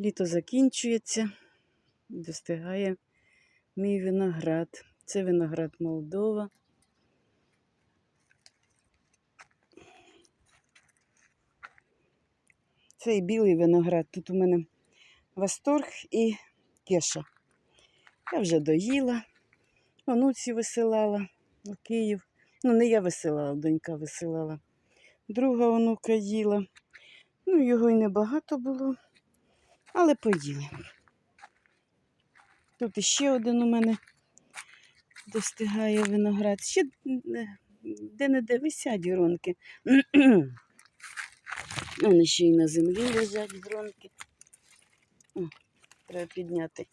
Літо закінчується, достигає мій виноград. Це виноград Молдова. Цей білий виноград. Тут у мене восторг і кеша. Я вже доїла, онуці висилала у Київ. Ну, не я висилала, донька висилала. Друга онука їла. Ну, його й небагато було, але поїли. Тут іще один у мене достигає виноград. Ще де-не-де висять гронки. Вони ще й на землі лежать гронки. О, треба підняти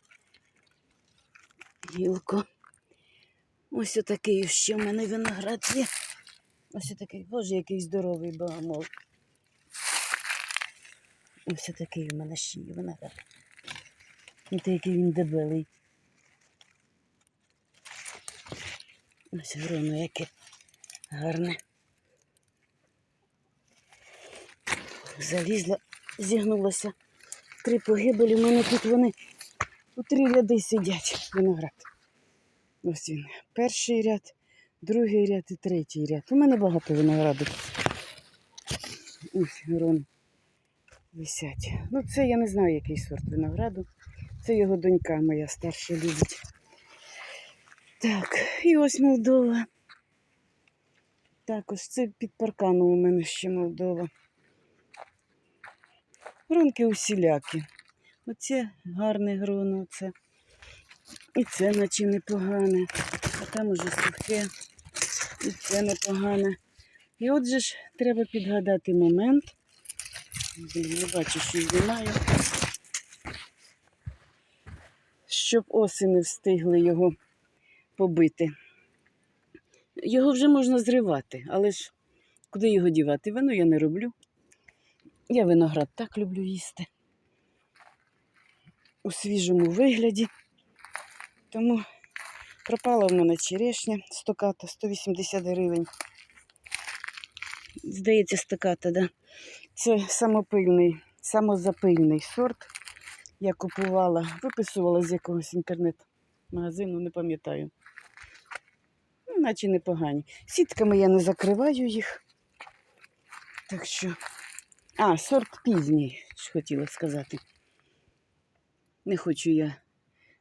гілку. Ось отакий ще в мене виноград є. Ось отакий, боже, який здоровий багамол. Ось такий у мене є виноград. Те, який він дебелий. Ось гроно яке гарне. Залізла, зігнулася. Три погибелі. У мене тут вони у три ряди сидять виноград. Ось він. Перший ряд, другий ряд і третій ряд. У мене багато винограду. Ось грони висять. Ну, це я не знаю, який сорт винограду. Це його донька моя старша любить. Так, і ось Молдова. Також це під парканом у мене ще Молдова. Гронки усілякі. Оце гарне гроно, оце. І це наче непогане. А там уже сухе. І це непогане. І от же ж треба підгадати момент. Блін, Не бачу, що знімаю. Щоб оси не встигли його побити. Його вже можна зривати, але ж куди його дівати? Вино я не роблю. Я виноград так люблю їсти. У свіжому вигляді. Тому пропала в мене черешня стоката 180 гривень. Здається, стоката, да. Це самопильний, самозапильний сорт. Я купувала, виписувала з якогось інтернет-магазину, не пам'ятаю. Ну, наче непогані. Сітками я не закриваю їх. Так що. А, сорт пізній, хотіла сказати. Не хочу я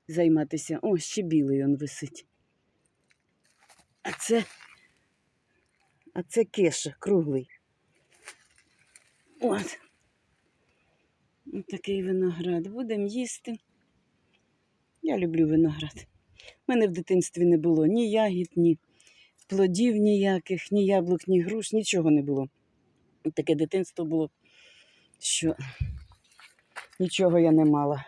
займатися. О, ще білий он висить. А це, а це кеша круглий. От. Ось такий виноград. Будемо їсти. Я люблю виноград. У мене в дитинстві не було ні ягід, ні плодів ніяких, ні яблук, ні груш, нічого не було. Таке дитинство було, що нічого я не мала.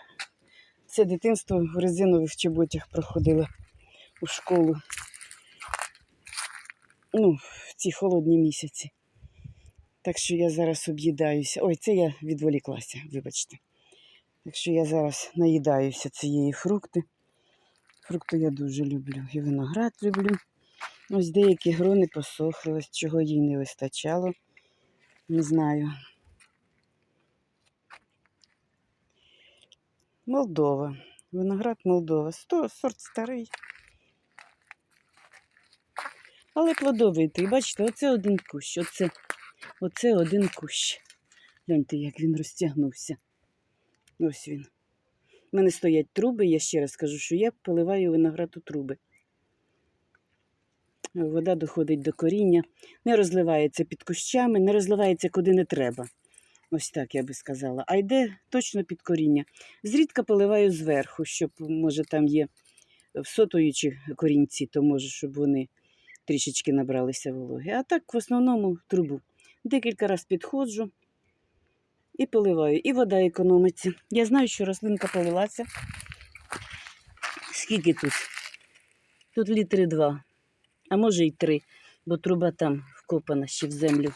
Все дитинство в резинових чоботях проходило у школу. Ну, в ці холодні місяці. Так що я зараз об'їдаюся. Ой, це я відволіклася, вибачте. Так що я зараз наїдаюся цієї фрукти. Фрукти я дуже люблю. І виноград люблю. Ось деякі грони посохли, чого їй не вистачало. Не знаю. Молдова. Виноград Молдова. Сто, сорт старий. Але плодовитий. Бачите, оце один кущ. Оце, оце один кущ. Гляньте, як він розтягнувся. Ось він. У мене стоять труби, я ще раз кажу, що я поливаю виноград у труби. Вода доходить до коріння, не розливається під кущами, не розливається куди не треба. Ось так я би сказала. А йде точно під коріння. Зрідка поливаю зверху, щоб, може, там є всотуючі корінці, то може, щоб вони трішечки набралися вологи. А так, в основному, трубу. Декілька разів підходжу і поливаю. І вода економиться. Я знаю, що рослинка полилася. Скільки тут? Тут літри два, а може й три, бо труба там вкопана ще в землю.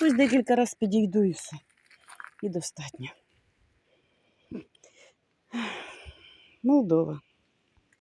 Ось декілька разів підійду і все. І достатньо. Молдова.